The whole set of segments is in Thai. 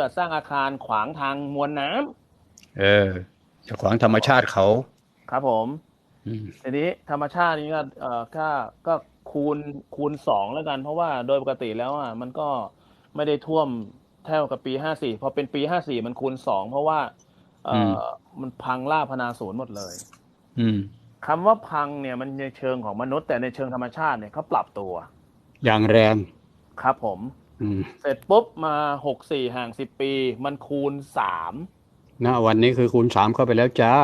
บัติสร้างอาคารขวางทางมวลน้ำเออจะขวางธรรมชาติเขา ครับผมอืมทีนี้ธรรมชาตินี้ก็เอ่อก็ก็คูณคูณสองแล้วกัน เพราะว่าโดยปกติแล้วอะมันก็ไม่ได้ท่วมเท่ากับปีห้าสี่พอเป็นปีห้าสี่มันคูณสองเพราะว่า เอ่ออมันพังล่าพนาศูนย์หมดเลย อืมคำว่าพังเนี่ยมันในเชิงของมนุษย์แต่ในเชิงธรรมชาติเนี่ยเขาปรับตัว อย่างแรง ครับผมอืม เสร็จปุ๊บมาหกสี่ห่างสิบปี มันคูณสามณวันนี้คือคูณสามเข้าไปแล้วจ้า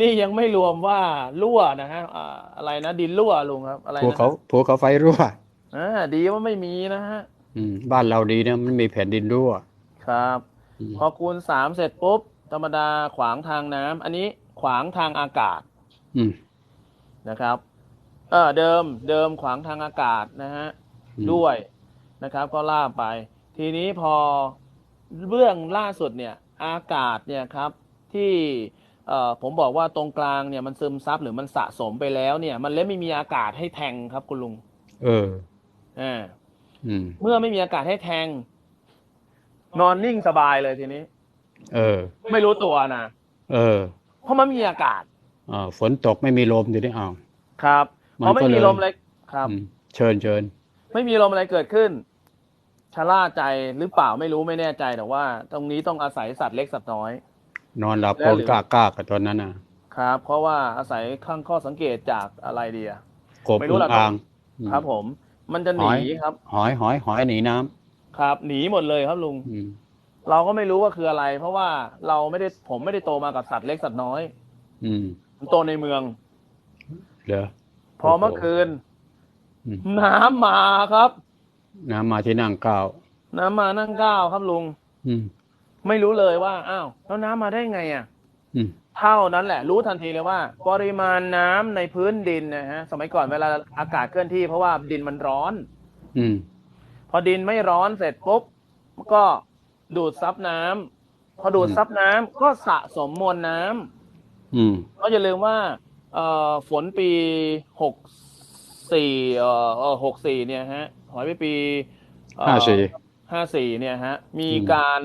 นี่ยังไม่รวมว่ารั่วนะฮะอ่าอะไรนะดินรั่วลุงครับ อะไรภูนะเขาภูเขาไฟรั่วอ่าดีว่าไม่มีนะฮะอืมบ้านเราดีนะมันมีแผ่นดินรั่ว ครับอืมพอคูณสามเสร็จปุ๊บ ธรรมดาขวางทางน้ำอันนี้ขวางทางอากาศ อืมนะครับ เออเดิมเดิมขวางทางอากาศนะฮะอืมด้วย นะครับ ก็ล่าไป ทีนี้พอเรื่องล่าสุดเนี่ยอากาศเนี่ยครับที่เอ่อผมบอกว่าตรงกลางเนี่ยมันซึมซับหรือมันสะสมไปแล้วเนี่ย มันเลยไม่มีอากาศให้แทงครับคุณลุง เอออ่าอืมเมื่อไม่มีอากาศให้แทง นอนนิ่งสบายเลยทีนี้ เออ ไม่รู้ตัวนะเออ เพราะมันไม่มีอากาศอ่าฝนตกไม่มีลมทีนี้อ้าวครับมันเพราะไม่ก็มีเลยลมอะไรครับอืมเชิญเชิญไม่มีลมอะไรเกิดขึ้น ชะล่าใจหรือเปล่าไม่รู้ไม่แน่ใจแต่ว่า ตรงนี้ต้องอาศัยสัตว์เล็กสัตว์น้อย นอนหลับแล้วโกนหรือกล้ากล้ากับตอนนั้นน่ะครับ เพราะว่าอาศัยข้างข้อสังเกตจากอะไรเดียกบไม่รู้อึ่ล่ะงอ่างอืมครับ ผม มันจะหนีหอยครับ หอยหอยหอยหนีน้ำครับหนีหมดเลยครับลุงอืมเราก็ไม่รู้ว่าคืออะไร เพราะว่าเราไม่ได้ผมไม่ได้โตมากับสัตว์เล็กสัตว์น้อย อืมผมโตในเมืองเหรอพอเมื่อคืนอืมน้ำมาครับ น้ำมาที่นั่งก้าวน้ำมานั่งก้าวครับลุง อืม ไม่รู้เลยว่า อ้าว แล้วน้ำมาได้ไงอะ อืม เท่านั้นแหละ รู้ทันทีเลยว่า ปริมาณน้ำในพื้นดินนะฮะ สมัยก่อนเวลาอากาศเคลื่อนที่เพราะว่าดินมันร้อน อืม พอดินไม่ร้อนเสร็จปุ๊บก็ดูดซับน้ำพอดูดซับน้ำก็สะสมมวลน้ำ อืมก็อย่าลืมว่าเอ่อฝนปีหกสี่เอ่อเอ่อหกสี่เนี่ยฮะ หอยไปปีเอ่อห้าสี่ห้าสี่เนี่ยฮะ มีอืมการ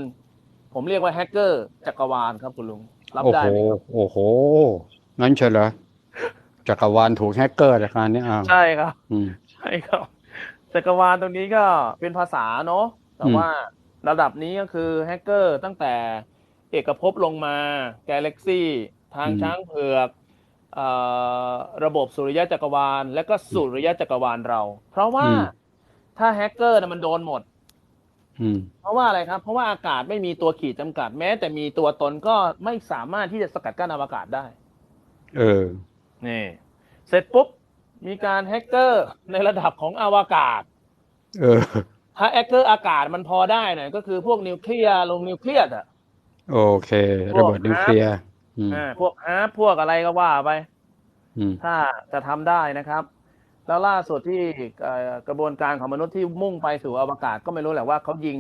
ผมเรียกว่าแฮกเกอร์จักรวาลครับคุณลุง รับโอ้ได้โหไหมครับโอ้โห งั้นเชียวเหรอจักรวาลถูกแฮกเกอร์จากการนี้อ้าวใช่ครับอืมใช่ครับ จักรวาลตรงนี้ก็เป็นภาษาเนาะแต่อืมว่าระดับนี้ก็คือแฮกเกอร์ตั้งแต่เอกภพลงมา กาแล็กซี่ ทางช้างเผือกเอ่อระบบสุริยะจักรวาล และก็สุริยะจักรวาลเรา เพราะว่า ถ้าแฮกเกอร์นะมันโดนหมดอืมเพราะว่าอะไรครับ เพราะว่าอากาศไม่มีตัวขีดจำกัดแม้ แต่มีตัวตนก็ไม่สามารถที่จะสกัดกั้นอวกาศได้ เออนี่ เสร็จปุ๊บ มีการแฮกเกอร์ในระดับของอวกาศ เออ ถ้าแฮกเกอร์อากาศมันพอได้หน่อยก็คือพวกนิวเคลียร์ลงนิวเคลียร์อะโอเค ระเบิดนิวเคลียร์อืมอ่าพวกฮาร์ปพวกอะไรก็ว่าไปอืมถ้าจะทำได้นะครับ แล้วล่าสุดที่เอ่อกระบวนการของมนุษย์ที่มุ่งไปสู่อวกาศก็ไม่รู้แหละว่าเขายิง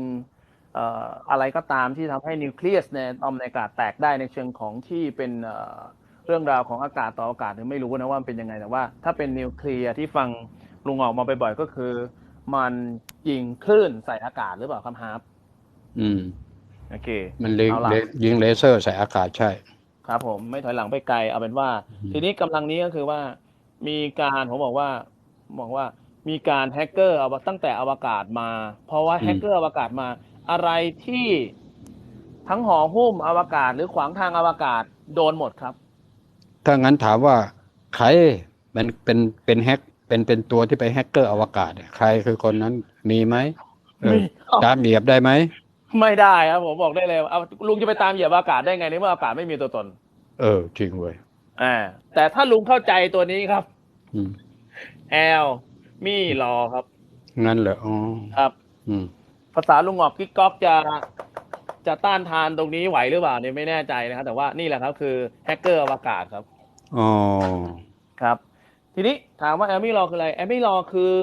เอ่ออะไรก็ตามที่ทำให้นิวเคลียสในออมในอากาศแตกได้ในเชิงของที่เป็นเอ่อเรื่องราวของอากาศต่ออากาศหรือไม่รู้นะว่ามันเป็นยังไงแต่ว่า ถ้าเป็นนิวเคลียร์ที่ฟังลุงออกมาบ่อยๆก็คือ มันยิงคลื่นใส่อากาศหรือเปล่าครับฮาร์ปอืมโอเค มันเล็งเอาล่ะเลยิงเลเซอร์ใส่อากาศใช่ ครับผมไม่ถอยหลังไปไกลเอาเป็นว่าอืมทีนี้กำลังนี้ก็คือว่า มีการผมบอกว่า บอกว่ามีการแฮกเกอร์เอาตั้งแต่อวกาศมา เพราะว่าแฮกเกอร์อวกาศมา อะไรที่ทั้งห่อหุ้มอวกาศ หรือขวางทางอวกาศโดนหมดครับ ถ้างั้นถามว่าใครมันเป็นเป็นแฮกเป็นเป็นตัวที่ไปแฮกเกอร์อวกาศเนี่ยใครคือคนนั้นมีไหมเออมีตามเหยียบได้ไหมไม่ได้ครับผมบอกได้เลยว่าเอาลุงจะไปตามเหยียบอากาศได้ไงในเมื่ออากาศไม่มีตัวตน เออจริงเว้ยอ่าแต่ถ้าลุงเข้าใจตัวนี้ครับอืม แอลมีรอครับ งั้นเหรออ๋อครับ อืม ภาษาลุงหงอกกิ๊กก๊อกจะจะต้านทานตรงนี้ไหวหรือเปล่าเนี่ยไม่แน่ใจนะครับ แต่ว่านี่แหละครับ คือแฮกเกอร์อวกาศครับอ๋อครับ ทีนี้ถามว่าแอมมี่รอคืออะไรแอมมี่รอคือ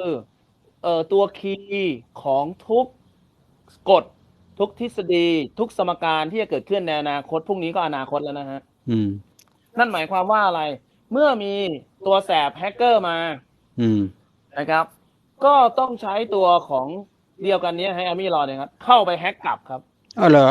เอ่อตัวคีย์ของทุกกฎทุกทฤษฎี ทุกสมการที่จะเกิดขึ้นในอนาคตพรุ่งนี้ก็อนาคตแล้วนะฮะอืมนั่นหมายความว่าอะไร เมื่อมีตัวแสบแฮกเกอร์มา อืมนะครับ ก็ต้องใช้ตัวของเดียวกันนี้ให้แอมมี่รอเนี่ยครับ เข้าไปแฮกกลับครับ อ้าวเหรอ